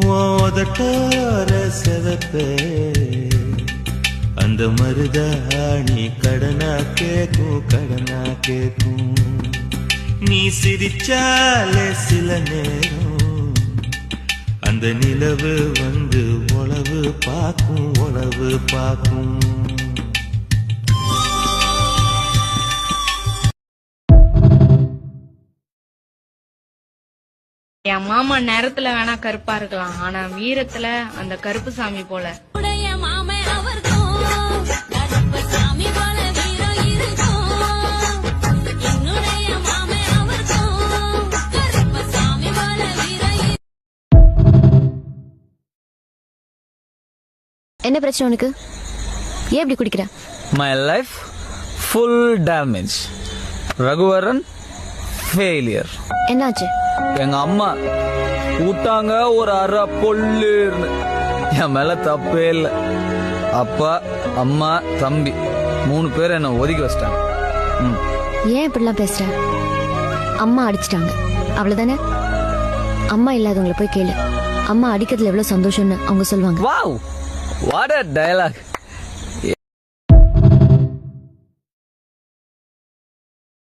ஓதட்டார செவப்பே. அந்த மருதாணி கடனா கேக்கும் கடனா கேக்கும். நீ சிரிச்சாலே சில நேரம். அந்த நிலவு வந்து உழவு பார்க்கும் உழவு பார்க்கும். என் மாமா நேரத்துல வேணா கருப்பா இருக்கலாம். ஆனா வீரத்துல அந்த கருப்பு சாமி போல. என்ன பிரச்சனை உனக்கு? ஏன் இப்படி குடிக்கிற? My life full damage Raghuvaran failure என்னாச்சு? எங்க அம்மா விட்டாங்க ஒரு அரை பொல்லுன்னு. என் மேல தப்பே இல்லை. அப்பா அம்மா தம்பி மூணு பேர் என்னை ஒதுக்கி வச்சிட்டாங்க. ஏன் இப்படிலாம் பேசுற? அம்மா அடிச்சிட்டாங்க. அவ்வளவுதானே? அம்மா இல்லாதவங்கள போய் கேளு. அம்மா அடிக்கிறதுல எவ்வளவு சந்தோஷம்னு அவங்க சொல்லுவாங்க. வாவ்! What a dialogue